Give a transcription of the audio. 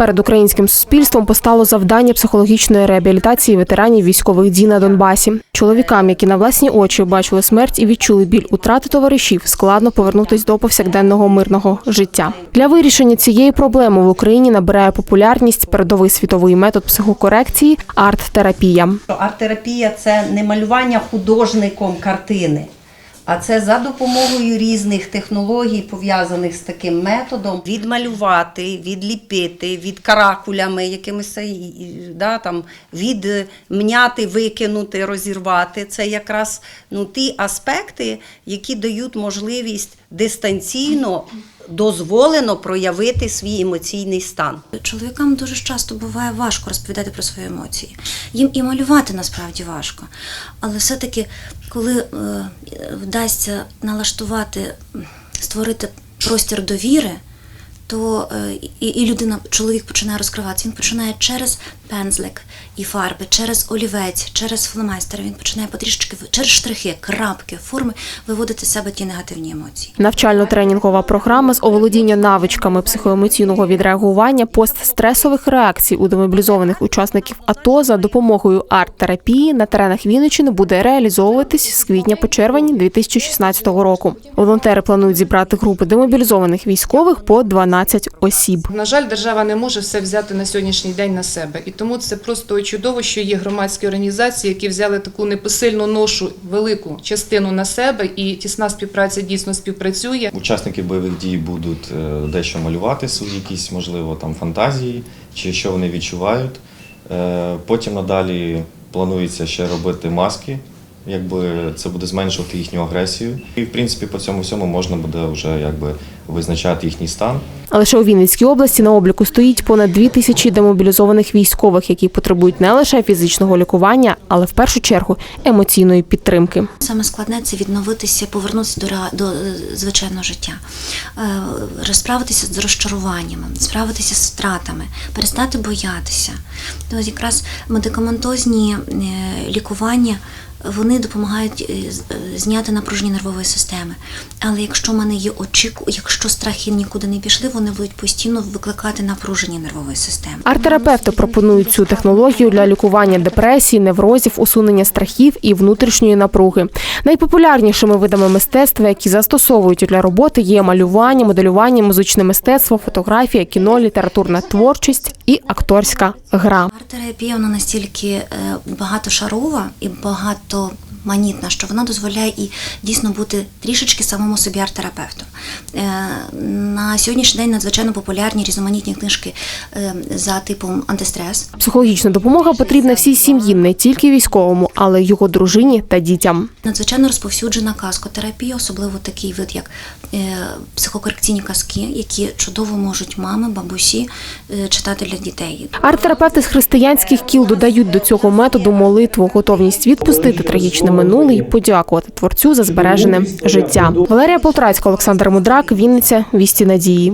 Перед українським суспільством постало завдання психологічної реабілітації ветеранів військових дій на Донбасі. Чоловікам, які на власні очі бачили смерть і відчули біль утрати товаришів, складно повернутись до повсякденного мирного життя. Для вирішення цієї проблеми в Україні набирає популярність передовий світовий метод психокорекції арт-терапія. Арт-терапія це не малювання художником картини, а це за допомогою різних технологій, пов'язаних з таким методом, відмалювати, відліпити, від каракулями, якимись да, там, відмняти, викинути, розірвати. Це якраз ну, ті аспекти, які дають можливість дистанційно. Дозволено проявити свій емоційний стан. Чоловікам дуже часто буває важко розповідати про свої емоції. Їм і малювати насправді важко. Але все-таки, коли е, вдасться налаштувати, створити простір довіри, то е, і, і людина, чоловік починає розкриватися. Він починає через пензлик і фарби, через олівець, через фломайстер. Він починає потрішечки через штрихи, крапки, форми виводити з себе ті негативні емоції. Навчально-тренінгова програма з оволодіння навичками психоемоційного відреагування постстресових реакцій у демобілізованих учасників АТО за допомогою арт-терапії на теренах Вінниччини буде реалізовуватись з квітня по червень 2016 року. Волонтери планують зібрати групи демобілізованих військових по 12 осіб. На жаль, держава не може все взяти на сьогоднішній день на себе, і тому це просто чудово, що є громадські організації, які взяли таку непосильну ношу, велику частину на себе, і тісна співпраця дійсно співпрацює. Учасники бойових дій будуть е, дещо малювати свої якісь, можливо, там фантазії, чи що вони відчувають. Е, Потім надалі планується ще робити маски, якби це буде зменшувати їхню агресію. І в принципі по цьому всьому можна буде вже якби визначати їхній стан. А лише у Вінницькій області на обліку стоїть понад дві тисячі демобілізованих військових, які потребують не лише фізичного лікування, але в першу чергу емоційної підтримки. Саме складне це відновитися, повернутися до, до е, звичайного життя, Е, розправитися з розчаруваннями, справитися з втратами, перестати боятися. То якраз медикаментозні е, лікування. Вони допомагають е, е, зняти напруження нервової системи. Але якщо в мене є очіку, якщо страхи нікуди не пішли, вони будуть постійно викликати напруження нервової системи. Арт-терапевти пропонують цю технологію для лікування депресії, неврозів, усунення страхів і внутрішньої напруги. Найпопулярнішими видами мистецтва, які застосовують для роботи, є малювання, моделювання, музичне мистецтво, фотографія, кіно, літературна творчість і акторська гра. Арт-терапія настільки е, багатошарова і багатоманітна, що вона дозволяє і дійсно бути трішечки самому собі арт-терапевтом. Е, На сьогоднішній день надзвичайно популярні різноманітні книжки е, за типом антистрес. Психологічна допомога потрібна всій сім'ї, не тільки військовому, але й його дружині та дітям. Надзвичайно розповсюджена казкотерапія, особливо такий вид, як е, психокорекційні казки, які чудово можуть мами, бабусі читати для дітей. Арт-терапевти з християнських кіл додають до цього методу молитву, готовність відпустити трагічне минуле і подякувати творцю за збережене життя. Валерія Полтрацька, Олександр Мудрак, Вінниця, Вісті Надії.